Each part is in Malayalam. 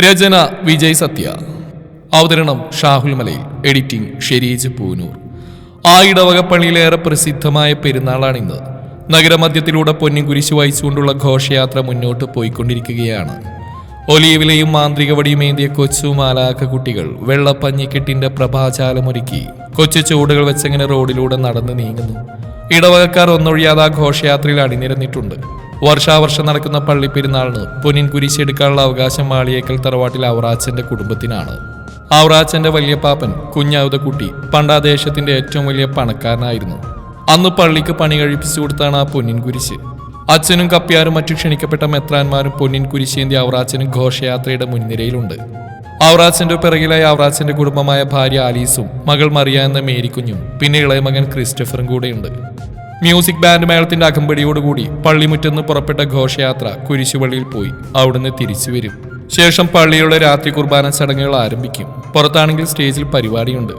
രചന വിജയ് സത്യ. അവതരണം ഷാഹുൽ മലയിൽ. എഡിറ്റിംഗ് ഷെരീജ് പൂനൂർ. ആ ഇടവക പള്ളിയിലേറെ പ്രസിദ്ധമായ പെരുന്നാളാണിന്ന് നഗരമധ്യത്തിലൂടെ പൊന്നി കുരിശു വഹിച്ചുകൊണ്ടുള്ള ഘോഷയാത്ര മുന്നോട്ട് പോയിക്കൊണ്ടിരിക്കുകയാണ്. ഒലിയവിലെയും മാന്ത്രിക വടിയുമേന്തിയ കൊച്ചു മാലാക്ക കുട്ടികൾ വെള്ളപ്പഞ്ഞിക്കെട്ടിന്റെ പ്രഭാചാലമൊരുക്കി കൊച്ചു ചൂടുകൾ വെച്ചങ്ങനെ റോഡിലൂടെ നടന്നു നീങ്ങുന്നു. ഇടവകക്കാർ ഒന്നൊഴിയാതെ ആ ഘോഷയാത്രയിൽ അണിനിരന്നിട്ടുണ്ട്. വർഷാവർഷം നടക്കുന്ന പള്ളിപ്പെരുന്നാളിന് പൊന്നിൻ കുരിശെടുക്കാനുള്ള അവകാശം മാളിയേക്കൽ തറവാട്ടിൽ ഔറാച്ചന്റെ കുടുംബത്തിനാണ്. ഔറാച്ചന്റെ വലിയ പാപ്പൻ കുഞ്ഞാവുതക്കുട്ടി പണ്ടാദേശത്തിന്റെ ഏറ്റവും വലിയ പണക്കാരനായിരുന്നു. അന്ന് പള്ളിക്ക് പണി കഴിപ്പിച്ചു കൊടുത്താണ് ആ പൊന്നിൻ കുരിശ്. അച്ഛനും കപ്പ്യാരും മറ്റു ക്ഷണിക്കപ്പെട്ട മെത്രാന്മാരും പൊന്നിൻ കുരിശേന്തി ഔറാച്ചനും ഘോഷയാത്രയുടെ മുൻനിരയിലുണ്ട്. ഔറാച്ചന്റെ പിറകിലായി ഔറാച്ചന്റെ കുടുംബമായ ഭാര്യ ആലീസും മകൾ മറിയ എന്ന മേരിക്കുഞ്ഞും പിന്നെ ഇളയ മകൻ ക്രിസ്റ്റഫറും കൂടെയുണ്ട്. മ്യൂസിക് ബാൻഡ് മേളത്തിന്റെ അകമ്പടിയോടുകൂടി പള്ളിമുറ്റെന്ന് പുറപ്പെട്ട ഘോഷയാത്ര കുരിശുപള്ളിയിൽ പോയി. അവിടുന്ന് തിരിച്ചു വരും. ശേഷം പള്ളിയുടെ രാത്രി കുർബാന ചടങ്ങുകൾ ആരംഭിക്കും. പുറത്താണെങ്കിൽ സ്റ്റേജിൽ പരിപാടിയുണ്ട്.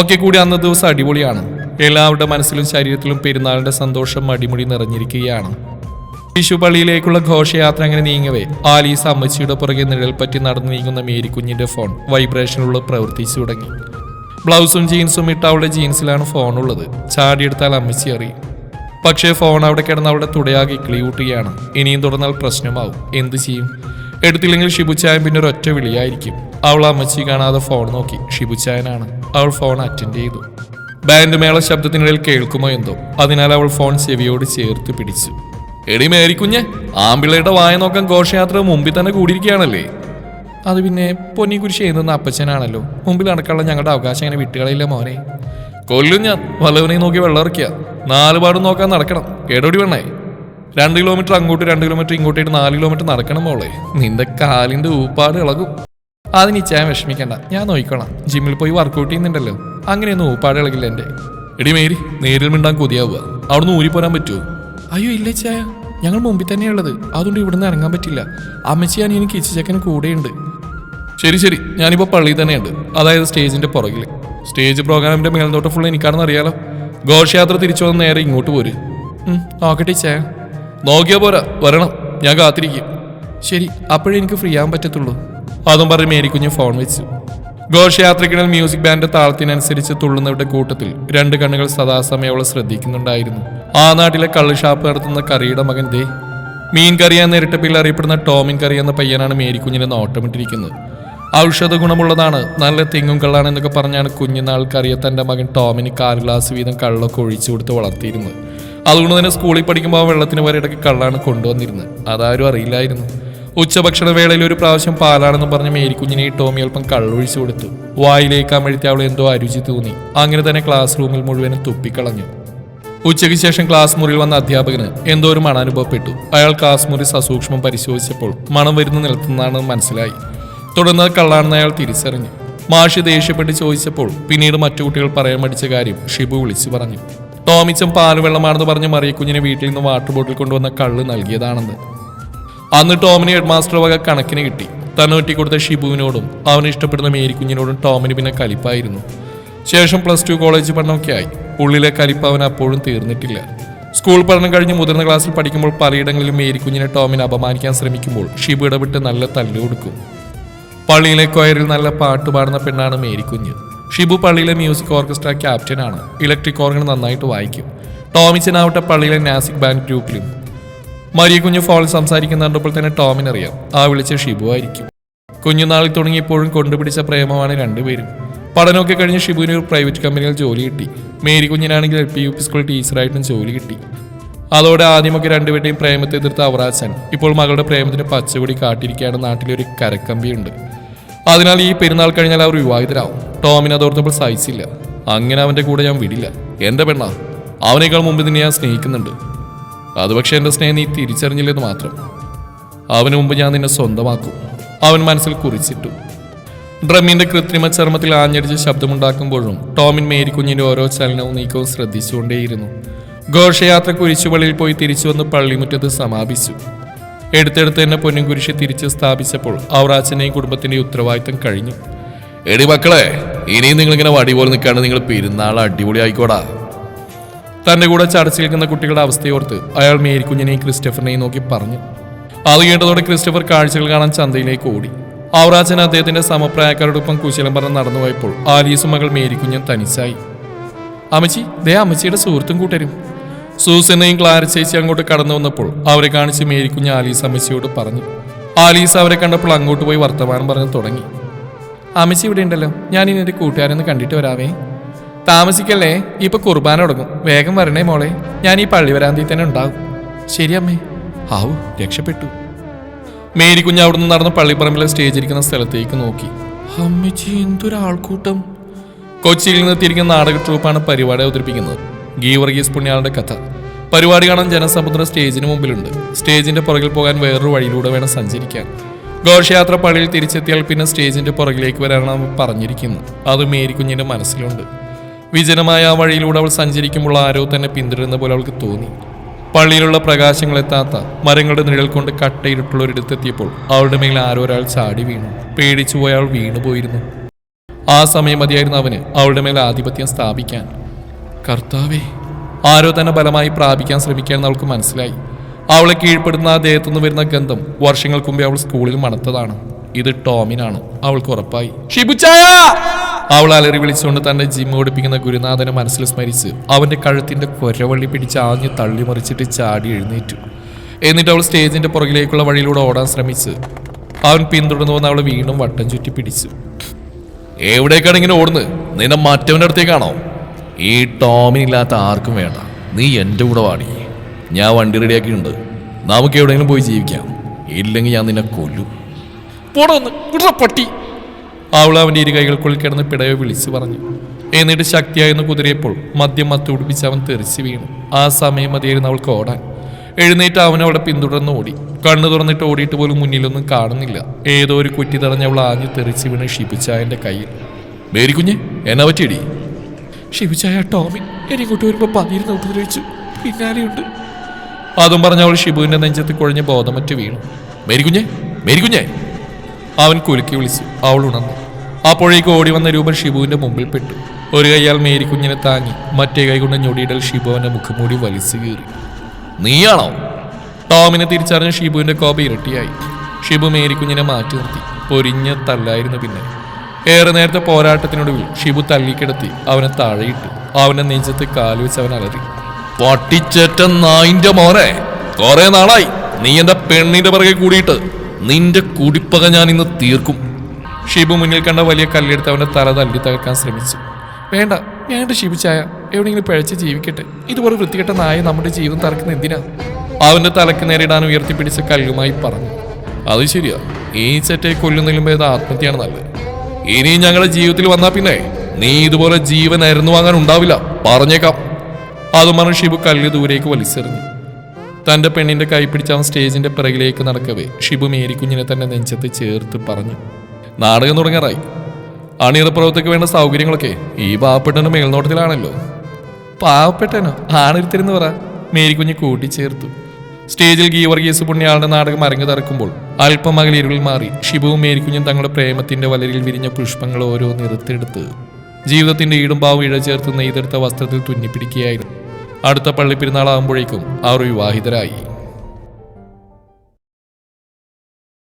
ഒക്കെ കൂടി അന്ന ദിവസം അടിപൊളിയാണ്. എല്ലാവരുടെ മനസ്സിലും ശരീരത്തിലും പെരുന്നാളിന്റെ സന്തോഷം അടിമുടി നിറഞ്ഞിരിക്കുകയാണ്. വിഷുപള്ളിയിലേക്കുള്ള ഘോഷയാത്ര അങ്ങനെ നീങ്ങവേ? ആലീസ് അമ്മച്ചിയുടെ പുറകെ നിഴൽ പറ്റി നടന്നു നീങ്ങുന്ന മേരിക്കുഞ്ഞിന്റെ ഫോൺ വൈബ്രേഷനുള്ള പ്രവർത്തിച്ചു തുടങ്ങി. ബ്ലൗസും ജീൻസും ഇട്ട അവളുടെ ജീൻസിലാണ് ഫോൺ ഉള്ളത് ചാടിയെടുത്താൽ അമ്മച്ചി അറിയും. പക്ഷേ ഫോൺ അവിടെ കിടന്ന് അവിടെ തുടയാകെ ഇക്ലിയൂട്ടുകയാണ് ഇനിയും തുടർന്നാൽ പ്രശ്നമാവും. എന്ത് ചെയ്യും? എടുത്തില്ലെങ്കിൽ ഷിബുച്ചായൻ പിന്നെ ഒരൊറ്റ വിളിയായിരിക്കും. അവൾ അമ്മച്ചി കാണാതെ ഫോൺ നോക്കി. ഷിബുച്ചായനാണ് അവൾ ഫോൺ അറ്റൻഡ് ചെയ്തു. ബാൻഡ് മേള ശബ്ദത്തിനിടയിൽ കേൾക്കുമോ എന്തോ. അതിനാൽ അവൾ ഫോൺ ചെവിയോട് ചേർത്ത് പിടിച്ചു. എടി മേരിക്കുഞ്ഞ് ആമ്പിള്ളയുടെ വായ നോക്കാൻ ഘോഷയാത്ര മുമ്പിൽ തന്നെ കൂടിയിരിക്കുകയാണല്ലേ? അത് പിന്നെ പൊന്നി കുരിശ് എഴുതുന്ന അപ്പച്ചനാണല്ലോ. മുമ്പിൽ നടക്കാനുള്ള ഞങ്ങളുടെ അവകാശം അങ്ങനെ വിട്ടുകളയില്ല മോനെ. കൊല്ലും ഞാൻ. വല്ലവനെയും നോക്കി വെള്ളം ഇറക്കിയ നാല് പാടും നോക്കാൻ നടക്കണം. കേടോടി വേണേ രണ്ട് കിലോമീറ്റർ അങ്ങോട്ട് രണ്ട് കിലോമീറ്റർ ഇങ്ങോട്ടേക്ക് നാല് കിലോമീറ്റർ നടക്കണം മോളെ. നിന്റെ കാലിന്റെ ഊപ്പാട് ഇളകും. അതിന് ഇച്ചാൻ വിഷമിക്കണ്ട. ഞാൻ നോക്കിക്കോളാം ജിമ്മിൽ പോയി വർക്കൗട്ട് ചെയ്യുന്നുണ്ടല്ലോ. അങ്ങനെയൊന്നും ഊപ്പാട് ഇളകില്ല എന്റെ എടി മേരി നേരിൽ മിണ്ടാൻ കൊതിയാവുക. അവിടുന്ന് ഊരി പോരാൻ പറ്റുമോ അയ്യോ ഇല്ല ചായ. ഞങ്ങൾ മുമ്പിൽ തന്നെയുള്ളത് അതുകൊണ്ട് ഇവിടുന്ന് ഇറങ്ങാൻ പറ്റില്ല. അമ്മച്ചി ഞാൻ എനിക്ക് ഇച്ചിച്ചക്കൻ കൂടെയുണ്ട്. ശരി ശരി. ഞാനിപ്പോൾ പള്ളിയിൽ തന്നെയുണ്ട്. അതായത് സ്റ്റേജിന്റെ പുറകിൽ സ്റ്റേജ് പ്രോഗ്രാമിന്റെ മേൽനോട്ടം ഫുൾ എനിക്കാണെന്ന് അറിയാലോ. ഘോഷയാത്ര തിരിച്ചു വന്ന് നേരെ ഇങ്ങോട്ട് പോര്. നോക്കട്ടെ ചേ നോക്കിയാ പോരാ വരണം ഞാൻ കാത്തിരിക്കും. ശരി അപ്പോഴേ എനിക്ക് ഫ്രീ ആവാൻ പറ്റത്തുള്ളൂ. അതും പറഞ്ഞ് മേരിക്കുഞ്ഞ് ഫോൺ വെച്ചു. ഘോഷയാത്രയ്ക്കിടയിൽ മ്യൂസിക് ബാൻഡ് താളത്തിനനുസരിച്ച് തുള്ളുന്നവരുടെ കൂട്ടത്തിൽ രണ്ട് കണ്ണുകൾ സദാസമയം അവളെ ശ്രദ്ധിക്കുന്നുണ്ടായിരുന്നു. ആ നാട്ടിലെ കള്ളുഷാപ്പ് നടത്തുന്ന കറിയുടെ മകൻ ദേ. മീൻ കറി എന്ന ഇരട്ടപ്പിൽ അറിയപ്പെടുന്ന ടോമിൻ കറി എന്ന പയ്യനാണ് മേരിക്കുഞ്ഞിനെ നോട്ടമിട്ടിരിക്കുന്നത്. ഔഷധ ഗുണമുള്ളതാണ്. നല്ല തെങ്ങും കള്ളാണ് എന്നൊക്കെ പറഞ്ഞാണ് കുഞ്ഞുനാൾ തന്റെ മകൻ ടോമിന് കാൽ ഗ്ലാസ് വീതം കള്ളൊക്കെ ഒഴിച്ചു കൊടുത്ത് വളർത്തിയിരുന്നു അതുകൊണ്ട് തന്നെ സ്കൂളിൽ പഠിക്കുമ്പോൾ വെള്ളത്തിന് വരെ ഇടയ്ക്ക് കള്ളാണ് കൊണ്ടുവന്നിരുന്നത്. അതാരും അറിയില്ലായിരുന്നു. ഉച്ചഭക്ഷണ വേളയിൽ ഒരു പ്രാവശ്യം പാലാണെന്ന് പറഞ്ഞ് മേരിക്കുഞ്ഞിനെ ടോമി അല്പം കള്ളൊഴിച്ചു കൊടുത്തു. വായിലേക്ക് അമഴ്ത്തി അവൾ എന്തോ അരുചി തോന്നി. അങ്ങനെ തന്നെ ക്ലാസ് റൂമിൽ മുഴുവനും തുപ്പിക്കളഞ്ഞു. ഉച്ചയ്ക്ക് ശേഷം ക്ലാസ് മുറിയിൽ വന്ന അധ്യാപകന് എന്തോ ഒരു മണം അനുഭവപ്പെട്ടു അയാൾ ക്ലാസ് മുറി സസൂക്ഷ്മം പരിശോധിച്ചപ്പോൾ മണം വരുന്ന നിലത്തുനിന്നാണ് മനസ്സിലായി. തുടർന്ന് കള്ളാണെന്ന് അയാൾ തിരിച്ചറിഞ്ഞു. മാഷി ദേഷ്യപ്പെട്ട് ചോദിച്ചപ്പോൾ പിന്നീട് മറ്റു കുട്ടികൾ പറയാൻ മടിച്ച കാര്യം ഷിബു വിളിച്ചു പറഞ്ഞു. ടോമിച്ചും പാൽ വെള്ളമാണെന്ന് പറഞ്ഞ് മറിയക്കുഞ്ഞിനെ വീട്ടിൽ നിന്ന് വാട്ടർ ബോട്ടിൽ കൊണ്ടുവന്ന കള്ള് നൽകിയതാണെന്ന്. അന്ന് ടോമിന് ഹെഡ് മാസ്റ്റർ വക കണക്കിന് കിട്ടി. തന്നൂറ്റി കൊടുത്ത ഷിബുവിനോടും അവന് ഇഷ്ടപ്പെടുന്ന മേരിക്കുഞ്ഞിനോടും ടോമിന് പിന്നെ കലിപ്പായിരുന്നു. ശേഷം പ്ലസ് ടു കോളേജ് പഠനമൊക്കെ ആയി. ഉള്ളിലെ കലിപ്പ് അവൻ അപ്പോഴും തീർന്നിട്ടില്ല. സ്കൂൾ പഠനം കഴിഞ്ഞ് മുതിർന്ന ക്ലാസ്സിൽ പഠിക്കുമ്പോൾ പലയിടങ്ങളിലും മേരിക്കുഞ്ഞിനെ ടോമിനെ അപമാനിക്കാൻ ശ്രമിക്കുമ്പോൾ ഷിബു ഇടപെട്ട് നല്ല തല്ലു കൊടുക്കും. പള്ളിയിലെ കൊയറിൽ നല്ല പാട്ട് പാടുന്ന പെണ്ണാണ് മേരിക്കുഞ്ഞ് ഷിബു പള്ളിയിലെ മ്യൂസിക് ഓർക്കസ്ട്ര ക്യാപ്റ്റനാണ് ഇലക്ട്രിക് ഓർഗൻ നന്നായിട്ട് വായിക്കും. ടോമിച്ചനാവട്ടെ പള്ളിയിലെ നാസിക് ബാൻഡ് ഗ്രൂപ്പിലും. മരിയ കുഞ്ഞ് ഫോണിൽ സംസാരിക്കുന്ന കണ്ടപ്പോൾ തന്നെ ടോമിനറിയാം ആ വിളിച്ച ഷിബു ആയിരിക്കും. കുഞ്ഞുനാളിൽ തുടങ്ങിയപ്പോഴും കൊണ്ടുപിടിച്ച പ്രേമമാണ് രണ്ടുപേരും. പഠനമൊക്കെ കഴിഞ്ഞ് ഷിബുവിന് ഒരു പ്രൈവറ്റ് കമ്പനിയിൽ ജോലി കിട്ടി. Mary കുഞ്ഞിനാണെങ്കിൽ L P U P school ടീച്ചറായിട്ടും ജോലി കിട്ടി. അതോടെ ആദ്യമൊക്കെ രണ്ടുപേരുടെയും പ്രേമത്തെ എതിർത്ത അവറാച്ചൻ ഇപ്പോൾ മകളുടെ പ്രേമത്തിന് പച്ചകൊടി കാട്ടിയിരിക്കുകയാണ്. നാട്ടിലെ ഒരു കരക്കമ്പിയുണ്ട്. അതിനാൽ ഈ പെരുന്നാൾ കഴിഞ്ഞാൽ അവർ വിവാഹിതരാവും. ടോമിന് അതോർത്തപ്പോൾ സഹിച്ചില്ല. അങ്ങനെ അവന്റെ കൂടെ ഞാൻ വിടില്ല. എന്റെ പെണ്ണാ അവനേക്കാൾ മുമ്പ് നിന്നെ ഞാൻ സ്നേഹിക്കുന്നുണ്ട്. അത് പക്ഷേ എന്റെ സ്നേഹം നീ തിരിച്ചറിഞ്ഞില്ലെന്ന് മാത്രം. അവന് മുമ്പ് ഞാൻ നിന്നെ സ്വന്തമാക്കും. അവൻ മനസ്സിൽ കുറിച്ചിട്ടു. ഡ്രമ്മിന്റെ കൃത്രിമ ചർമ്മത്തിൽ ആഞ്ഞടിച്ച് ശബ്ദമുണ്ടാക്കുമ്പോഴും ടോമിൻ മേരിക്കുഞ്ഞിന്റെ ഓരോ ചലനവും നീക്കവും ശ്രദ്ധിച്ചുകൊണ്ടേയിരുന്നു. ഘോഷയാത്ര കുരിശുപള്ളിയിൽ പോയി തിരിച്ചു വന്ന് പള്ളിമുറ്റത്ത് സമാപിച്ചു. എടുത്തെടുത്ത് തന്നെ പൊന്നും കുരിശ് തിരിച്ച് സ്ഥാപിച്ചപ്പോൾ ഔറാച്ചനെയും കുടുംബത്തിന്റെ ഉത്തരവാദിത്തം കഴിഞ്ഞു. എടി മക്കളെ ഇനിയും നിങ്ങളിങ്ങനെ വടി പോലെ നിൽക്കാണ്ട് നിങ്ങൾ പെരുന്നാൾ അടിപൊളി ആയിക്കോടാ. തന്റെ കൂടെ ചടച്ചു നിൽക്കുന്ന കുട്ടികളുടെ അവസ്ഥയോർത്ത് അയാൾ മേരിക്കുഞ്ഞിനെയും ക്രിസ്റ്റഫറിനെയും നോക്കി പറഞ്ഞു. അത് കേട്ടതോടെ ക്രിസ്റ്റഫർ കാഴ്ചകൾ കാണാൻ ചന്തയിലേക്ക് ഓടി. ഔറാച്ചൻ അദ്ദേഹത്തിന്റെ സമപ്രായക്കാരോടൊപ്പം കുശലം പറഞ്ഞ് നടന്നുപോയപ്പോൾ ആലീസും മകൾ മേരിക്കുഞ്ഞൻ തനിച്ചായി. അമ്മച്ചി ദേ അമ്മച്ചിയുടെ സുഹൃത്തും കൂട്ടരും. സൂസനെയും ക്ലാര ചേച്ചി അങ്ങോട്ട് കടന്നു വന്നപ്പോൾ അവരെ കാണിച്ച് മേരിക്കുഞ്ഞ് ആലീസ് അമ്മച്ചിയോട് പറഞ്ഞു. ആലീസ് അവരെ കണ്ടപ്പോൾ അങ്ങോട്ട് പോയി വർത്തമാനം പറഞ്ഞു തുടങ്ങി. അമ്മച്ചി ഇവിടെ ഉണ്ടല്ലോ. ഞാൻ ഇനി എന്റെ കൂട്ടുകാരെന്ന് കണ്ടിട്ട് വരാവേ. താമസിക്കല്ലേ? ഇപ്പൊ കുർബാന തുടങ്ങും. വേഗം വരണേ മോളെ. ഞാൻ ഈ പള്ളി വരാന്തി തന്നെ ഉണ്ടാകും. ശരി അമ്മേ. ആവു രക്ഷപ്പെട്ടു. മേരി കുഞ്ഞ് നിന്ന് നടന്ന പള്ളിപ്പറമ്പിലെ സ്റ്റേജ് ഇരിക്കുന്ന സ്ഥലത്തേക്ക് നോക്കി. അമ്മച്ചി എന്തൊരാൾക്കൂട്ടം. കൊച്ചിയിൽ നിന്ന് തിരിക്കുന്ന നാടക ട്രൂപ്പാണ് പരിപാടി അവതരിപ്പിക്കുന്നത്. ഗീവർഗീസ് പുണ്യാളുടെ കഥ. പരിപാടി കാണാൻ ജനസമുദ്രം സ്റ്റേജിന് മുമ്പിലുണ്ട്. സ്റ്റേജിന്റെ പുറകിൽ പോകാൻ വേറൊരു വഴിയിലൂടെ വേണം സഞ്ചരിക്കാൻ. ഘോഷയാത്ര പള്ളിയിൽ തിരിച്ചെത്തിയാൽ പിന്നെ സ്റ്റേജിന്റെ പുറകിലേക്ക് വരാനാണ് പറഞ്ഞിരിക്കുന്നത്. അത് മേരിക്കുഞ്ഞിന്റെ മനസ്സിലുണ്ട്. വിജനമായ ആ വഴിയിലൂടെ അവൾ സഞ്ചരിക്കുമ്പോൾ ആരോ തന്നെ പിന്തുടരുന്ന പോലെ അവൾക്ക് തോന്നി. പള്ളിയിലുള്ള പ്രകാശങ്ങൾ എത്താത്ത മരങ്ങളുടെ നിഴൽ കൊണ്ട് കട്ടയിരുട്ടുള്ള ഒരിടത്തെത്തിയപ്പോൾ അവളുടെ മേൽ ആരോ ഒരാൾ ചാടി വീണു. പേടിച്ചു പോയ അവൾ വീണുപോയിരുന്നു. ആ സമയം മതിയായിരുന്നു അവന് അവളുടെ മേൽ ആധിപത്യം സ്ഥാപിക്കാൻ. കർത്താവേ ആരോ തന്നെ ബലമായി പ്രാപിക്കാൻ ശ്രമിക്കാൻ അവൾക്ക് മനസ്സിലായി. അവളെ കീഴ്പ്പെടുന്ന ആ ദേഹത്തുനിന്ന് വരുന്ന ഗന്ധം വർഷങ്ങൾക്ക് മുമ്പേ അവൾ സ്കൂളിൽ മണത്തതാണ്. ഇത് ടോമിനാണ്. അവൾക്ക് ഉറപ്പായി. ഷിബുച്ചായ! അവൾ അലറി വിളിച്ചുകൊണ്ട് തന്റെ ജിം ഓടിപ്പിക്കുന്ന ഗുരുനാഥനെ മനസ്സിൽ സ്മരിച്ച് അവന്റെ കഴുത്തിന്റെ കൊരവള്ളി പിടിച്ച് ആഞ്ഞ് തള്ളിമറിച്ചിട്ട് ചാടി എഴുന്നേറ്റു. എന്നിട്ട് അവൾ സ്റ്റേജിന്റെ പുറകിലേക്കുള്ള വഴിയിലൂടെ ഓടാൻ ശ്രമിച്ച് അവൻ പിന്തുടർന്നു വന്ന് അവളെ വീണ്ടും വട്ടം ചുറ്റി പിടിച്ചു. എവിടേക്കാണ് ഇങ്ങനെ ഓടുന്നത്? നിന്നെ മറ്റവന്റെ അടുത്തേക്കാണോ? ഈ ടോമിനില്ലാത്ത ആർക്കും വേണ്ട. നീ എന്റെ കൂടെ വാടി ഞാൻ വണ്ടി റെഡിയാക്കിയിട്ടുണ്ട്. നമുക്ക് എവിടെയെങ്കിലും പോയി ജീവിക്കാം. ഇല്ലെങ്കിൽ ഞാൻ നിന്നെ കൊല്ലും. പട്ടി. അവൾ അവന്റെ ഇരു കൈകൾക്കുള്ളിൽ കിടന്ന് പിടയെ വിളിച്ചു പറഞ്ഞു. എന്നിട്ട് ശക്തിയായെന്ന് കുതിരയപ്പോൾ മദ്യം മത്ത് പിടിപ്പിച്ച് അവൻ തെറിച്ച് വീണു. ആ സമയം മതിയായിരുന്നു അവൾക്ക് ഓടാൻ. എഴുന്നേറ്റ് അവൻ അവിടെ പിന്തുടർന്ന് ഓടി. കണ്ണു തുറന്നിട്ട് ഓടിയിട്ട് പോലും മുന്നിലൊന്നും കാണുന്നില്ല. ഏതോ ഒരു കുറ്റി തടഞ്ഞ് അവൾ ആഞ്ഞു തെറിച്ച് വീണ് ഷിപ്പിച്ചായന്റെ കയ്യിൽ. മേരിക്കുഞ്ഞ് എന്നാ പറ്റിയടി? ഷിബുച്ചായ ടോമി എന്നെ ഇങ്ങോട്ട് വരുമ്പോൾ പതിരുന്ന് ഉപദ്രവിച്ചു പിന്നാലെയുണ്ട് അതും പറഞ്ഞ അവൾ ഷിബുവിന്റെ നെഞ്ചത്ത് കുഴഞ്ഞ് ബോധമറ്റ് വീണു. മേരിക്കുഞ്ഞെ മേരിക്കുഞ്ഞെ അവൻ കുലുക്കി വിളിച്ചു അവൾ ഉണർന്നു. അപ്പോഴേക്ക് ഓടി വന്ന രൂപൻ ഷിബുവിന്റെ മുമ്പിൽ പെട്ടു. ഒരു കൈയാൽ മേരിക്കുഞ്ഞിനെ താങ്ങി മറ്റേ കൈ കൊണ്ട് ഞൊടിയിടൽ ഷിബു അവന്റെ മുഖംമൂടി വലിച്ചു കീറി. നീയാണോ? ടോമിനെ തിരിച്ചറിഞ്ഞ ഷിബുവിന്റെ കോപ ഇരട്ടിയായി. ഷിബു മേരിക്കുഞ്ഞിനെ മാറ്റി നിർത്തി. പൊരിഞ്ഞ തല്ലായിരുന്നു പിന്നെ. ഏറെ നേരത്തെ പോരാട്ടത്തിനൊടുവിൽ ഷിബു തല്ലിക്കിടത്തി അവനെ താഴെയിട്ടു. അവനെ നെഞ്ചത്ത് കാലു വെച്ച് അവൻ അലറി. പട്ടിച്ചേറ്റ നായിന്റെ മോനെ. കുറെ നാളായി. നീ എന്റെ പെണ്ണിന്റെ പിറകെ കൂടിയിട്ട് നിന്റെ കുടിപ്പക ഞാൻ ഇന്ന് തീർക്കും. ഷിബു മുന്നിൽ കണ്ട വലിയ കല്ലെടുത്ത് അവന്റെ തല തല്ലി തകർക്കാൻ ശ്രമിച്ചു. വേണ്ട വേണ്ട ഷിബു ചായ. എവിടെയെങ്കിലും പിഴച്ച് ജീവിക്കട്ടെ. ഇതുപോലെ വൃത്തികെട്ട നായ നമ്മുടെ ജീവിതം തറക്കുന്ന എന്തിനാ? അവന്റെ തലക്ക് നേരിടാൻ ഉയർത്തിപ്പിടിച്ച കല്ലുമായി പറഞ്ഞു. അത് ശരിയാ. ഈ ചെറ്റെ കൊല്ലുന്നതിലും ഭേദം ആത്മഹത്യയാണ് നല്ലത്. ഇനി ഞങ്ങളുടെ ജീവിതത്തിൽ വന്നാ പിന്നെ നീ ഇതുപോലെ ജീവൻ അരുന്നു വാങ്ങാൻ ഉണ്ടാവില്ല. പറഞ്ഞേക്കാം. അതും പറഞ്ഞ് ഷിബു കല്ല് ദൂരേക്ക് വലിച്ചെറിഞ്ഞു. തന്റെ പെണ്ണിന്റെ കൈ പിടിച്ച അവൻ സ്റ്റേജിന്റെ പിറകിലേക്ക് നടക്കവേ ഷിബു മേരിക്കുഞ്ഞിനെ തന്നെ നെഞ്ചത്ത് ചേർത്ത് പറഞ്ഞു. നാടകം തുടങ്ങാറായി. അണിയറ പ്രവർത്തക്ക് വേണ്ട സൗകര്യങ്ങളൊക്കെ ഈ പാവപ്പെട്ടനും മേൽനോട്ടത്തിലാണല്ലോ. പാവപ്പെട്ടനോ ആണിരുത്തിരുന്ന് പറ. മേരിക്കുഞ്ഞ് കൂട്ടിച്ചേർത്തു. സ്റ്റേജിൽ ഗീവർഗീസ് പുണ്യാളുടെ നാടകം അരങ്ങു തറക്കുമ്പോൾ അല്പം ഇരുൾ മാറി ഷിബുവും മേരിക്കുഞ്ഞും തങ്ങളുടെ പ്രേമത്തിന്റെ വലരിൽ വിരിഞ്ഞ പുഷ്പങ്ങൾ ഓരോ നിറത്തെടുത്ത് ജീവിതത്തിന്റെ ഈടും പാവും ഇഴ ചേർത്ത് നെയ്തെടുത്ത വസ്ത്രത്തിൽ തുന്നിപ്പിടിക്കുകയായിരുന്നു. അടുത്ത പള്ളിപ്പെരുന്നാളാകുമ്പോഴേക്കും അവർ വിവാഹിതരായി.